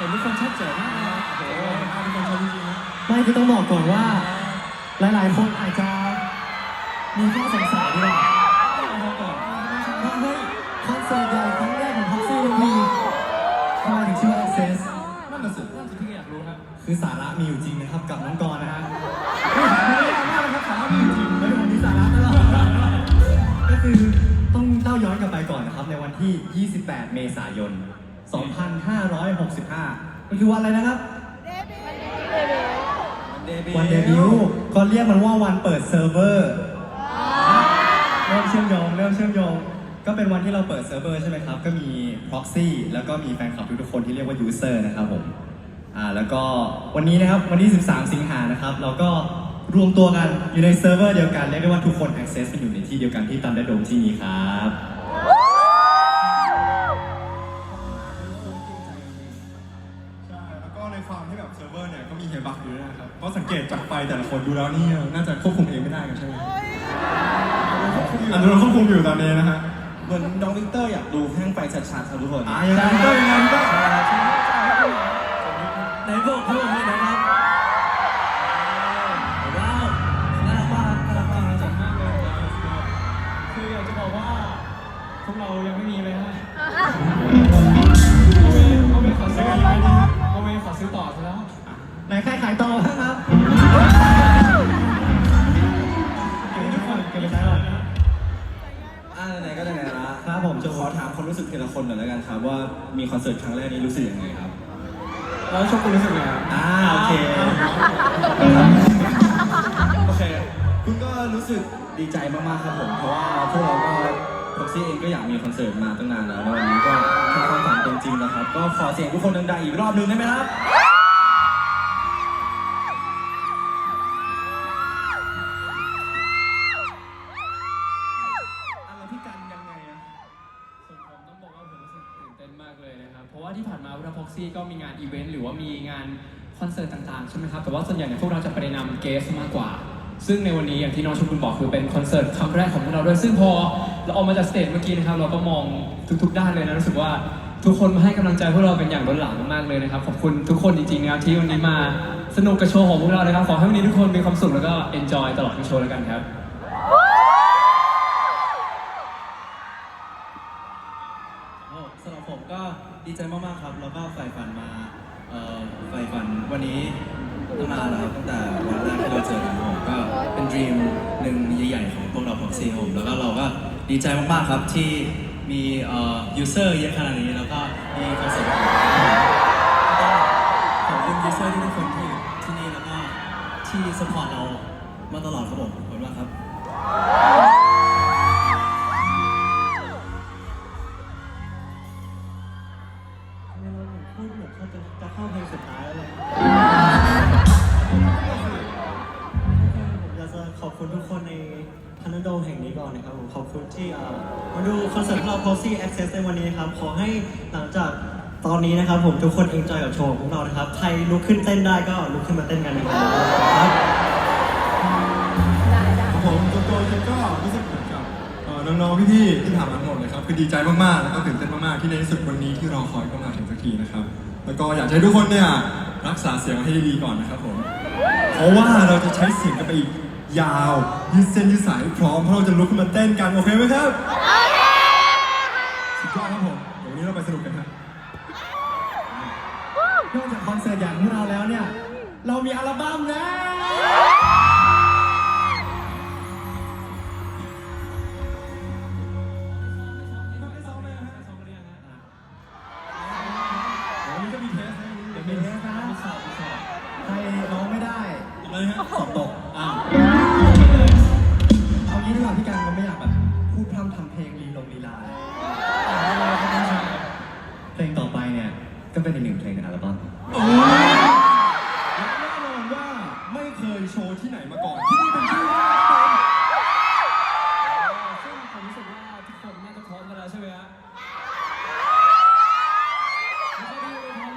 เห็นทุกคนชัดเจนมากโอ้โหเห็ทุกคนชัดจริงๆไม่คือต้องบอกก่อนว่า หลาย ๆ คนอาจจะมีข้อสงสัยด้วยคอนเสิร์ตใหญ่ครั้งแรกของพ็อกซี่ยังมีทำไมถึงชื่อ Access นั่นน่ะสิดที่อยากรู้ครัคือสาระมีอยู่จริงนะครับกับน้องกรณ์นะฮะไม่ถามไม่ได้มากนะครับสาระมีอยู่จริงไม่ไผมมีสาระตลอดก็คือต้องเล่าย้อนกลับไปก่อนนะครับในวันที่ 28 เมษายน 2565 มันคือวันอะไรนะครับ วันเดบิวต์ก็เรียกมันว่าวันเปิดเซิร์ฟเวอร์เริ่มเชื่อมโยงเริ่มเชื่อมโยง ก็เป็นวันที่เราเปิดเซิร์ฟเวอร์ใช่ไหมครับ ก็มี proxy แล้วก็มีแฟนคลับทุกๆคนที่เรียกว่า user นะครับผม อ่า แล้วก็วันนี้นะครับ วันที่ 13 สิงหานะครับ เราก็รวมตัวกันอยู่ในเซิร์ฟเวอร์เดียวกัน เรียกได้ว่าทุกคน access กันอยู่ในที่เดียวกันที่ตันเดโดมที่นี้ครับ แต่ละคนดูแล้วนี่น่าจะควบคุมเองไม่ได้กันใช่ไหมอันนี้เราควบคุมอยู่ตอนนี้นะฮะเหมือนน้องวิกเตอร์อยากดูแท่งไฟชัดๆครับทุกคนอ่ายังไงก็ยังไงก็ไหนบอกเขาบอกให้นะครับว้าวน่ารักมากน่ารักมากจัดมากเลยนะครับคืออยากจะบอกว่าพวกเรายังไม่มีเลยฮะโมเมโมเมขอซื้ออีกไหมดีโมเมขอซื้อต่อซะแล้วไหนใครขายต่อบ้างครับ ไว้ทุกคนเก็บไว้ใช้ก่อนอ่าไหนๆก็ไหนๆละครับผมจะจะขอถามความรู้สึกทีละคนหน่อยแล้วกันครับว่ามีคอนเสิร์ตครั้งแรกนี้รู้สึกยังไงครับแล้วชอบคุณรู้สึกไงครับอ่าโอเคโอเคคุณก็รู้สึกดีใจมากๆครับผมเพราะว่าพวกเราก็พ็อกซี่เองก็อยากมีคอนเสิร์ตมาตั้งนานแล้วแล้ววันนี้ก็ทำความฝันเป็นจริงแล้วครับก็ขอเสียงทุกคนดังๆอีกรอบหนึ่งได้ไหมครับ ว่าที่ผ่านมาพวกเราพ็อกซี่ก็มีงานอีเวนต์หรือว่ามีงานคอนเสิร์ตต่างๆใช่ไหมครับ แต่ว่าส่วนใหญ่เนี่ยพวกเราจะไปนำเกสมากกว่า ซึ่งในวันนี้อย่างที่น้องชมคุณบอกคือเป็นคอนเสิร์ตครั้งแรกของพวกเราด้วย ซึ่งพอเราออกมาจากสเตจเมื่อกี้นะครับ เราก็มองทุกๆด้านเลยนะรู้สึกว่าทุกคนมาให้กำลังใจพวกเราเป็นอย่างล้นหลามมากๆเลยนะครับขอบคุณทุกคนจริงๆนะครับที่วันนี้มาสนุกกับโชว์ของพวกเรานะครับขอให้วันนี้ทุกคนมีความสุขแล้วก็เอนจอยตลอดทั้งโชว์แล้วกันครับ ดีใจมากๆครับ แล้วก็ใฝ่ฝันมาเอ่อใฝ่ฝันวันนี้ตั้งนานแล้วครับตั้งแต่วันแรกที่เราเจอกันผมก็เป็นดีมหนึ่งใหญ่ๆของพวกเราพ็อกซี่ผมแล้วก็เราก็ดีใจมากๆครับที่มีเอ่อยูเซอร์เยอะขนาดนี้แล้วก็มีคอนเสิร์ตของเราแล้วก็ขอบคุณยูเซอร์ทุกคนที่อยู่ที่นี่แล้วก็ที่สปอร์ตเรามาตลอดครับผมขอบคุณมากครับ จะเข้าเพลงสุดท้ายแล้วเลยผมอยากจะขอบคุณทุกคนในทันโดมแห่งนี้ก่อนนะครับผมขอบคุณที่เอ่อมาดูคอนเสิร์ตของเรา Proxy Access ในวันนี้นะครับ ขอให้หลังจากตอนนี้นะครับผมทุกคนเอนจอยกับโชว์ของเรานะครับ ใครลุกขึ้นเต้นได้ก็ลุกขึ้นมาเต้นกันนะครับผมตัวตัวเองก็รู้สึกเหมือนกับเอ่อน้องๆพี่ๆที่ถามมาหมดเลยครับคือดีใจมากๆแล้วก็ตื่นเต้นมากๆที่ในที่สุดวันนี้ที่รอคอยก็มาถึงสักทีนะครับ แล้วก็อยากให้ทุกคนเนี่ยรักษาเสียงให้ดีๆก่อนนะครับผมเพราะว่าเราจะใช้เสียงกันไปอีกยาวยืดเส้นยืดสายพร้อมเพราะเราจะลุกขึ้นมาเต้นกันโอเคไหมครับโอเคสุดยอดครับผมเดี๋ยววันนี้เราไปสนุกกันครับนอกจากคอนเสิร์ตอย่างของเราแล้วเนี่ยเรามีอัลบั้มแล้ว เดี๋ยวมีเทสนะใครร้องไม่ได้อะไรฮะสอบตกอ้าว